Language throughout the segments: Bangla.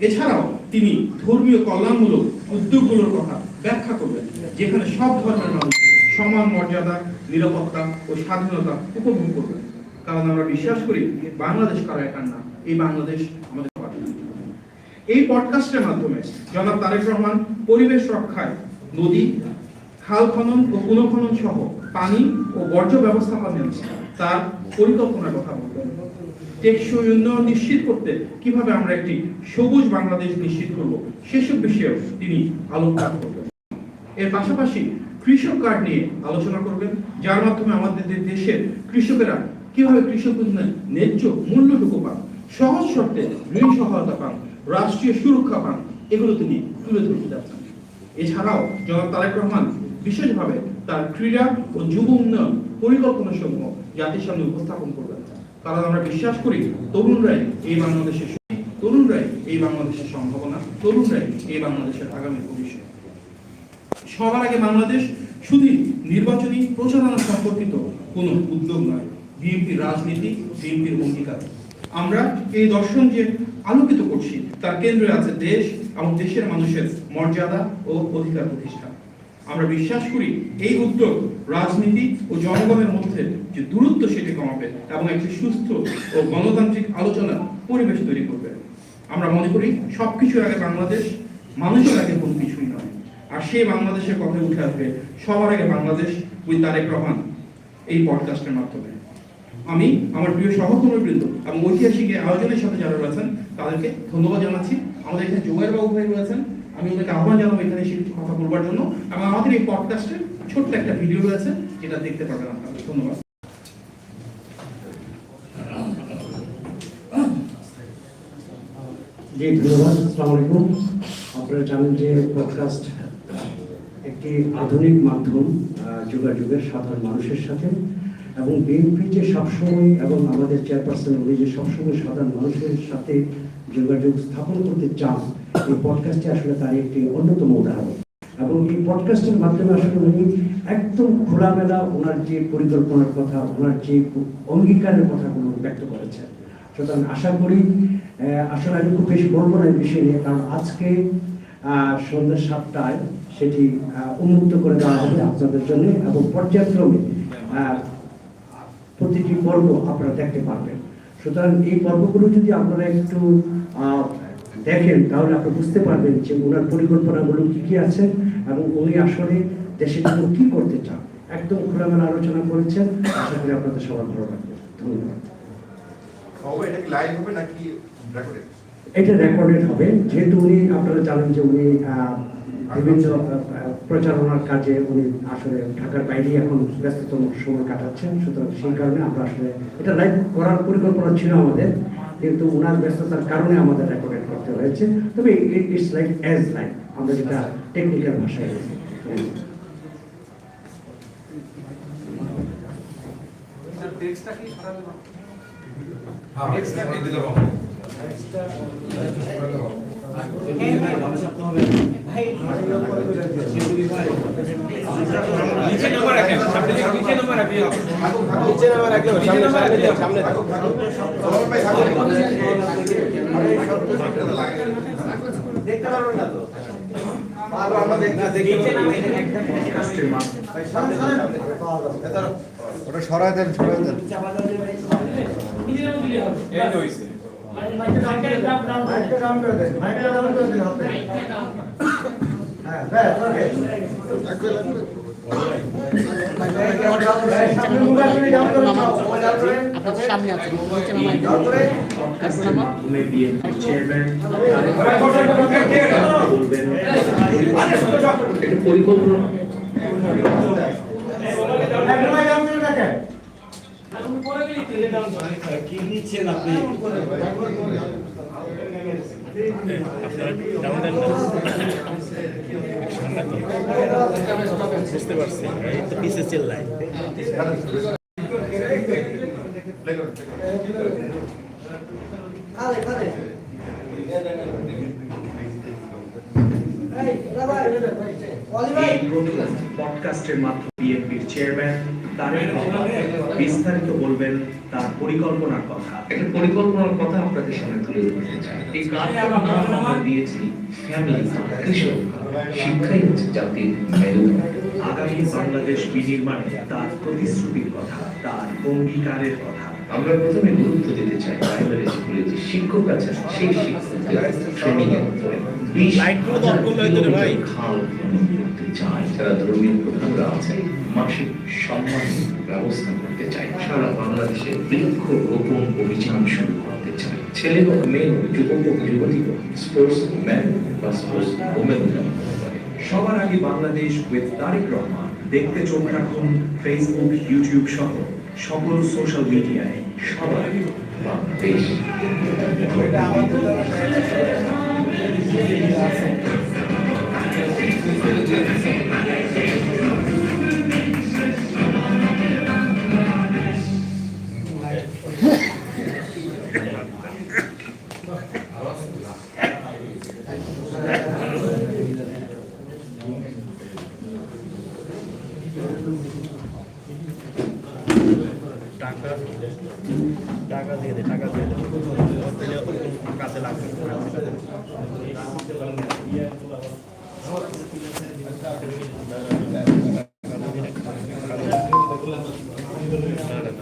এছাড়াও তিনি ধর্মীয় কল্যাণমূলক উদ্যোগগুলোর কথা ব্যাখ্যা করবেন যেখানে সব ধর্মের মানুষ সমান মর্যাদা, নিরাপত্তা ও স্বাধীনতা উপভোগ করবেন। কারণ আমরা বিশ্বাস করি, বাংলাদেশ কারও একার না, এই বাংলাদেশ আমাদের এই পডকাস্টের মাধ্যমে জনাব তারেক রহমান পরিবেশ রক্ষায় নদী, খাল খনন ও পুনঃখনন সহ পানি ও বর্জ্য ব্যবস্থাপনা তার পরিকল্পনার কথা বলবেন টেকসই উন্নয়ন নিশ্চিত করতে কীভাবে আমরা একটি সবুজ বাংলাদেশ নিশ্চিত করব, সেসব বিষয়েও তিনি আলোকপাত করবেন। এর পাশাপাশি কৃষক কার্ড নিয়ে আলোচনা করবেন, যার মাধ্যমে আমাদের দেশের কৃষকেরা কীভাবে কৃষক উন্নয়ন ন্যায্য মূল্যটুকু পান, সহজ শর্তে ঋণ সহায়তা পান, রাষ্ট্রীয় সুরক্ষা পান, এগুলো তিনি তুলে ধরতে যাচ্ছেন। এছাড়াও জনাব তারেক রহমান বিশেষভাবে তার ক্রীড়া ও যুব উন্নয়ন পরিকল্পনা সমূহ জাতির সামনে উপস্থাপন করবেন। কারণ আমরা বিশ্বাস করি, তরুণরাই এই বাংলাদেশের তরুণরাই এই বাংলাদেশের সম্ভাবনা, তরুণরাই এই বাংলাদেশের আগামী ভবিষ্যৎ। সবার আগে বাংলাদেশ শুধু নির্বাচনী প্রচারণা সম্পর্কিত কোনো উদ্যোগ নয় বিএনপির রাজনীতি, বিএনপির অঙ্গীকার। আমরা এই দর্শন যে আলোকিত করছি, তার কেন্দ্রে আছে দেশ এবং দেশের মানুষের মর্যাদা ও অধিকার প্রতিষ্ঠা। আমরা বিশ্বাস করি এই উদ্যোগ রাজনীতি ও জনগণের মধ্যে যে দূরত্ব সেটি কমাবে এবং একটি সুস্থ ও গণতান্ত্রিক আলোচনার পরিবেশ তৈরি করবে। আমরা মনে করি সবকিছুর আগে বাংলাদেশ, মানুষের আগে কোনো কিছুই নয়। আর সেই বাংলাদেশের কথা উঠে আসবে সবার আগে বাংলাদেশ উইথ তারেক রহমান এই পডকাস্টের মাধ্যমে। আমি, আমার প্রিয় সহকর্মীবৃন্দ এবং ঐতিহাসিক আয়োজনের সাথে যারা রয়েছেন, তাদেরকে ধন্যবাদ জানাচ্ছি। আমাদের এখানে জোয়ের বাবু ভাই রয়েছেন। আমি ওদেরকে আহ্বান জানাব এখানে কিছু কথা বলবার জন্য। এবং আমাদের এই পডকাস্টের ছোট্ট একটা ভিডিও রয়েছে, যেটা দেখতে পাবেন আপনারা। ধন্যবাদ। জি, ধন্যবাদ। আলাইকুম। আপনারা জানেন যে পডকাস্ট একটি আধুনিক মাধ্যম যোগাযোগের সাধারণ মানুষের সাথে। এবং বিএনপি যে সবসময় এবং আমাদের চেয়ারপারসন উনি যে সবসময় সাধারণ মানুষের সাথে যোগাযোগ স্থাপন করতে চান এই পডকাস্টে আসলে তার একটি অন্যতম উদাহরণ। এবং এই পডকাস্টের মাধ্যমে আসলে উনি একদম খোলামেলা ওনার যে পরিকল্পনার কথা, ওনার যে অঙ্গীকারের কথাগুলো ব্যক্ত করেছেন। সুতরাং আশা করি আসলে আমি খুব বেশি বলব না এই বিষয় নিয়ে, কারণ আজকে সন্ধ্যা সাতটায় সেটি উন্মুক্ত করে দেওয়া হবে আপনাদের জন্য এবং পর্যায়ক্রমে প্রতিটি পর্ব আপনারা দেখতে পারবেন। সুতরাং এই পর্বগুলো যদি আপনারা একটু দেখেন তাহলে আপনি বুঝতে পারবেন যে ওনার পরিকল্পনাগুলো কি কি আছে এবং ওই আসলে দেশের জন্য কি করতে চান। একদম খোলামেলা আলোচনা করেছেন। আশা করি আপনাদের সবার ভালো লাগবে। ধন্যবাদ। এটা কি হবে নাকি রেকর্ডেড হবে। যেহেতু উনি আপনারা জানেন যে উনি বিভিন্ন প্রচারণার কাজে উনি আসলে ঢাকার বাইরে এখন ব্যস্ততম সময় কাটাচ্ছেন। সুতরাং সেই কারণে আমরা আসলে এটা লাইভ করার পরিকল্পনা ছিল আমাদের কিন্তু ওনার ব্যস্ততার কারণে আমাদের রেকর্ডেড করতে হয়েছে। তবে it it's like as live আমরা যেটা টেকনিক্যাল ভাষায় বলি। নিচে নাম্বার রাখেন সামনে থেকে নিচে নাম্বার রাখি নিচে নাম্বার রাখি সামনে সামনে দিয়ে সামনে থাকো দেখতে পারবেন না তো? আমরা দেখতে ওটা সরাই দেন সরাই দেন। এই তো হইছে সামনে আছে নিচে নামাই তারপর আমার বুঝতে পারছি এই তো Play করো, play করো। এই প্রথম পডকাস্টের মাধ্যমে বিএনপির চেয়ারম্যান তারেক রহমান বিস্তারিত বলবেন তার পরিকল্পনার কথা। একটা পরিকল্পনার কথা আপনাদের সামনে তুলে ধরতে চাই। এই কাজটা আমরা দিয়েছি ফ্যামিলি কৃষক শিক্ষাই হচ্ছে জাতির আগামী বাংলাদেশ বিনির্মাণে তার প্রতিশ্রুতির কথা তার অঙ্গীকারের কথা। আমরা প্রথমে গুরুত্ব দিতে চাই প্রাইমারি স্কুলে যে শিক্ষক আছেন সেই শিক্ষকদের ট্রেনিং এর উপরে বিশ ধর্মীয় মাসিক সম্মান ব্যবস্থা করতে সারা বাংলাদেশে করতে ছেলে স্পোর্টস ম্যান বা স্পোর্টস সবার আগে বাংলাদেশ উইথ তারেক রহমান। দেখতে চোখ রাখুন ফেসবুক ইউটিউব সহ সকল সোশ্যাল মিডিয়ায় সবাই বাংলাদেশ। টাকা দিয়ে দে টাকা দিয়ে দে কাজে লাগবে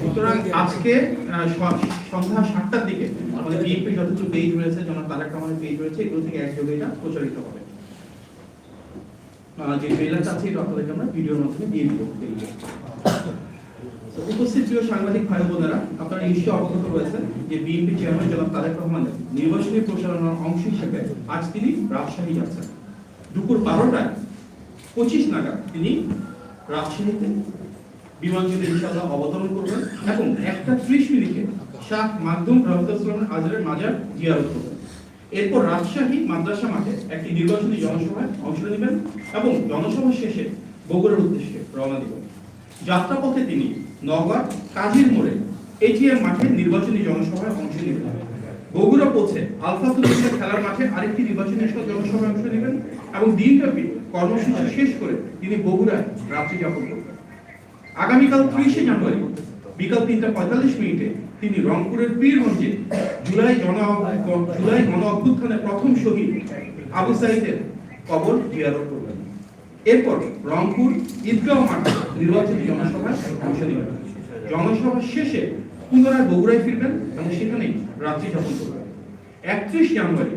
সুতরাং আজকে সন্ধ্যা সাতটার দিকে আমাদের বিএনপি যতটুকু পেজ রয়েছে, জনাব তারেক রহমানের পেজ রয়েছে, এগুলো থেকে একযোগে এটা প্রচারিত হবে। যে ট্রেলারটা আছে আপনাদেরকে আমরা ভিডিওর মাধ্যমে দিয়ে দিব। উপস্থিত প্রিয় সাংবাদিক ভাই বোনেরা আপনারা অবগত রয়েছেন যে বিএনপি চেয়ারম্যান তারেক রহমানের নির্বাচনী প্রচারণার অংশ হিসেবে আজ তিনি রাজশাহী যাচ্ছেন। দুপুর বারোটায় পঁচিশ নাগাদ তিনি রাজশাহীতে অবতরণ করবেন এবং একটা ত্রিশ মিনিটে শাহ মাকদুম রহমতুল্লাহ মাজার জিয়ারত করবেন। এরপর রাজশাহী মাদ্রাসা মাঠে একটি নির্বাচনী জনসভায় অংশ নেবেন এবং জনসভা শেষে বগুড়ার উদ্দেশ্যে রওনা দিবেন। যাত্রাপথে তিনি নওগাঁ কাজীর মোড়ে এটিএম মাঠে নির্বাচনী জনসভায় অংশ নেবেন বগুড়া পৌঁছে আলফাতুল্লাহ খেলার মাঠে আরেকটি নির্বাচনী জনসভায় অংশ নেবেন এবং দিনব্যাপী কর্মসূচি শেষ করে তিনি বগুড়ায় রাত্রি যাপন করবেন আগামীকাল ত্রিশে জানুয়ারি বিকাল তিনটা পঁয়তাল্লিশ মিনিটে তিনি রংপুরের পীরগঞ্জে জুলাই জন জুলাই গণ অভ্যুত্থানের প্রথম শহীদ আবু সাইদের কবর জিয়ারত এরপর রংপুর ঈদগাঁও মাঠে নির্বাচনী জনসভায় অংশ নেবেন জনসভা শেষে পুনরায় বগুড়ায় ফিরবেন এবং সেখানেই রাত্রি যাপন করবেন। একত্রিশ জানুয়ারি,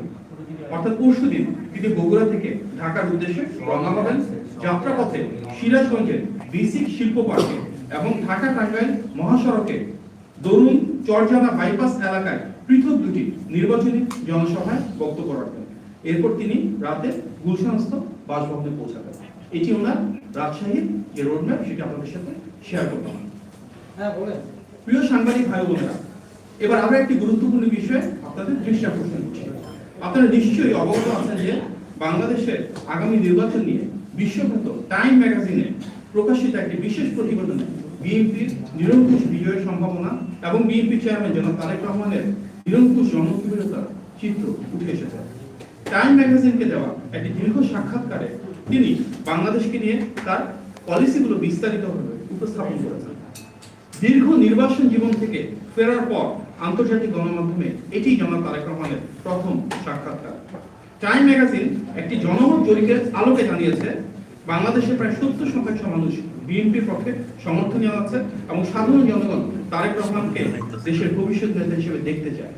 অর্থাৎ পরশু দিন, তিনি বগুড়া থেকে ঢাকার উদ্দেশ্যে রওনা হবেন যাত্রাপথে সিরাজগঞ্জের বেসিক শিল্প পার্কে এবং ঢাকা টাঙ্গাইল মহাসড়কে দরুন চরজানা বাইপাস এলাকায় পৃথক দুটি নির্বাচনী জনসভায় বক্তব্য রাখবেন। এরপর তিনি রাতে গুলশানস্থ বাসভবনে পৌঁছাবেন। এটি ওনার রাজশাহীর যে রোডম্যাপ সেটা আপনাদের সাথে শেয়ার করলাম প্রিয় সাংবাদিক ভাই বোনেরা এবার আমরা একটি গুরুত্বপূর্ণ বিষয়ে আপনাদের দৃষ্টি আকর্ষণ করছি। আপনারা নিশ্চয়ই অবগত আছেন যে বাংলাদেশের আগামী নির্বাচন নিয়ে বিশ্বখ্যাত টাইম ম্যাগাজিনে প্রকাশিত একটি বিশেষ প্রতিবেদনে বিএনপির নিরঙ্কুশ বিজয়ের সম্ভাবনা এবং বিএনপি চেয়ারম্যান জনাব তারেক রহমানের নিরঙ্কুশ জনপ্রিয়তার চিত্র উঠে এসেছে। টাইম ম্যাগাজিনকে দেওয়া একটি দীর্ঘ সাক্ষাৎকারে তিনি বাংলাদেশকে নিয়ে তার পলিসিগুলো বিস্তারিতভাবে উপস্থাপন করেছেন। দীর্ঘ নির্বাসন জীবন থেকে ফেরার পর আন্তর্জাতিক গণমাধ্যমে এটি জনাব তারেক রহমানের প্রথম সাক্ষাৎকার। টাইম ম্যাগাজিন একটি জনমত জরিপের আলোকে জানিয়েছে বাংলাদেশের প্রায় সত্তর শতাংশ মানুষ বিএনপির পক্ষে সমর্থন জানাচ্ছে এবং সাধারণ জনগণ তারেক রহমানকে দেশের ভবিষ্যৎ নেতা হিসেবে দেখতে চায়।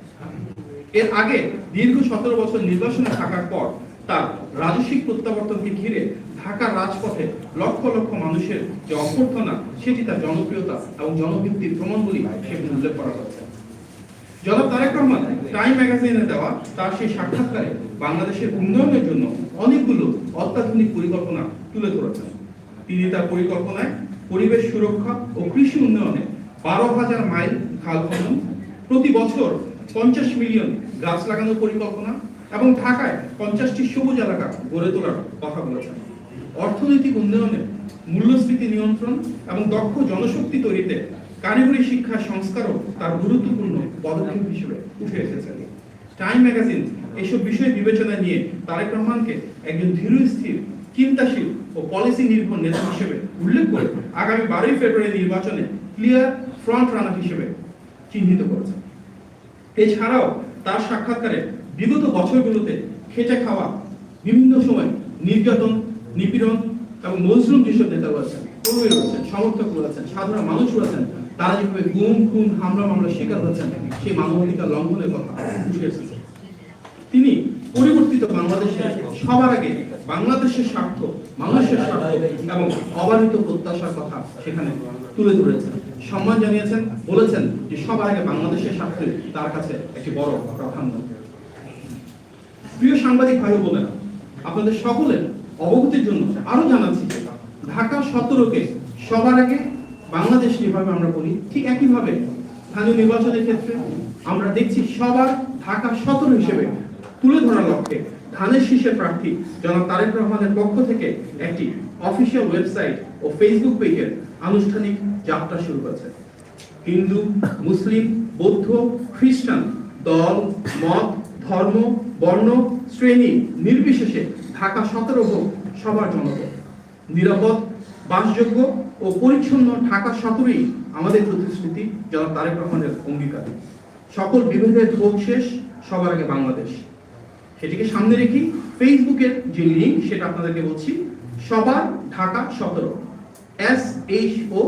এর আগে দীর্ঘ সতেরো বছর নির্বাসনে থাকার পর তার রাজস্বিক প্রত্যাবর্তনকে ঘিরে ঢাকার রাজপথে লক্ষ লক্ষ মানুষের যে অভ্যর্থনা, সেটি তার জনপ্রিয়তা এবং জনভিত্তির প্রমাণগুলি সেখানে উল্লেখ করা হয়েছে জনাব তারেক রহমান টাইম ম্যাগাজিনে দেওয়া তার সেই সাক্ষাৎকারে বাংলাদেশের উন্নয়নের জন্য অনেকগুলো অত্যাধুনিক পরিকল্পনা তুলে ধরেছেন। তিনি তার পরিকল্পনায় পরিবেশ সুরক্ষা ও কৃষি উন্নয়নে বারো হাজার মাইল খাল খনন, প্রতি বছর পঞ্চাশ মিলিয়ন গাছ লাগানোর পরিকল্পনা এবং ঢাকায় পঞ্চাশটি সবুজ এলাকা গড়ে তোলার কথা বলেছেন। অর্থনৈতিক উন্নয়নে মূল্যস্ফীতি নিয়ন্ত্রণ এবং দক্ষ জনশক্তি তৈরিতে কারিগরি শিক্ষা সংস্কারও তার গুরুত্বপূর্ণ পদক্ষেপ হিসেবে উঠে এসেছে। টাইম ম্যাগাজিন এসব বিষয় বিবেচনায় নিয়ে তারেক রহমানকে একজন ধীরস্থির চিন্তাশীল ও পলিসি নির্ভর নেতা হিসেবে উল্লেখ করে আগামী বারোই ফেব্রুয়ারি নির্বাচনে ক্লিয়ার ফ্রন্ট রানার হিসেবে চিহ্নিত করেছে। এছাড়াও তার সাক্ষাৎকারে বিগত বছরগুলোতে খেটে খাওয়া, বিভিন্ন সময় নির্যাতন, নিপীড়ন এবং মজলুম যেসব নেতা রয়েছেন কর্মী রয়েছেন সমর্থক রয়েছেন, সাধারণ মানুষ রয়েছেন, তারা যেভাবে গুম, খুন, হামলা, মামলার শিকার হয়েছেন, সেই মানবাধিকার লঙ্ঘনের কথা উঠে এসেছে। তিনি পরিবর্তিত বাংলাদেশে সবার আগে বাংলাদেশের স্বার্থ, মানুষের স্বার্থ এবং অবাধিত প্রত্যাশার কথা সেখানে তুলে ধরেছেন। সম্মান জানিয়েছেন, বলেছেন যে সবার আগে বাংলাদেশের স্বার্থে তার কাছে একটি বড় প্রাধান্য। প্রিয় সাংবাদিক ভাই বোনেরা, আপনাদের সকলের অবগতির জন্য আরও জানাচ্ছি ঢাকা সতেরোকে সবার আগে বাংলাদেশ যেভাবে আমরা বলি ঠিক একইভাবে স্থানীয় নির্বাচনের ক্ষেত্রে আমরা দেখছি সবার ঢাকা সতেরো হিসেবে তুলে ধরার লক্ষ্যে ধানের শীর্ষের প্রার্থী জনাব তারেক রহমানের পক্ষ থেকে একটি অফিসিয়াল ওয়েবসাইট ও ফেসবুক পেজের আনুষ্ঠানিক যাত্রা শুরু হয়েছে। হিন্দু, মুসলিম, বৌদ্ধ, খ্রিস্টান, দল, মত ধর্ম, বর্ণ, শ্রেণি নির্বিশেষে ঢাকা সতেরো হোক সবার জনপদ। নিরাপদ, বাসযোগ্য ও পরিচ্ছন্ন ঢাকা সতেরোই আমাদের প্রতিশ্রুতি জনাব তারেক রহমানের অঙ্গীকার। সকল বিভেদের ভোগ শেষ, সবার আগে বাংলাদেশ। সেটিকে সামনে রেখে ফেসবুকের যে লিঙ্ক সেটা আপনাদেরকে বলছি, সবার ঢাকা সতেরো। S H O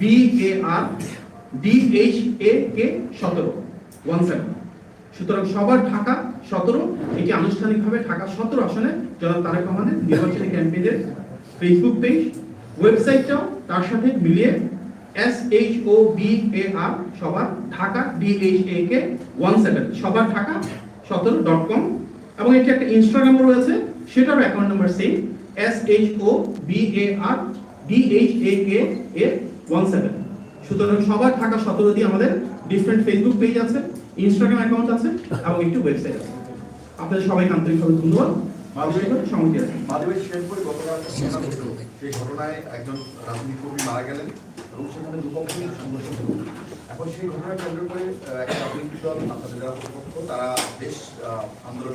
B A R D H A K সতেরো। ওয়ান সেভেন সুতরাং সবার ঢাকা সতেরো, এটি আনুষ্ঠানিকভাবে ঢাকা সতেরো আসনে জনাব তারেক রহমানের নির্বাচনী ক্যাম্পেইনের ফেসবুক পেজ ওয়েবসাইটটাও তার সাথে মিলিয়ে S H O B A R Sobar Dhaka D H A K one seven Sobar Dhaka সতেরো ডট কম এবং এটি একটা ইনস্টাগ্রামও রয়েছে, সেটারও account number same S H O B A R D H A K A one seven সুতরাং সবার ঢাকা সতেরো দিয়ে আমাদের ডিফারেন্ট ফেসবুক পেজ আছে। ইনস্টাগ্রাম অ্যাকাউন্ট আছে এবং একটি ওয়েবসাইট আছে। আপনাদের সবাইকে আন্তরিকভাবে ধন্যবাদ। মাধবের শেরপুরে গতকাল সেই ঘটনায় একজন রাজনীতি কর্মী মারা গেলেন এবং সেখানে দুপক্ষের সংঘর্ষ হলো। এখন সেই ঘটনা কেন্দ্র করে একটা রাজনৈতিক দল আপনাদের যারা প্রতিপক্ষ তারা বেশ আহ, আন্দোলন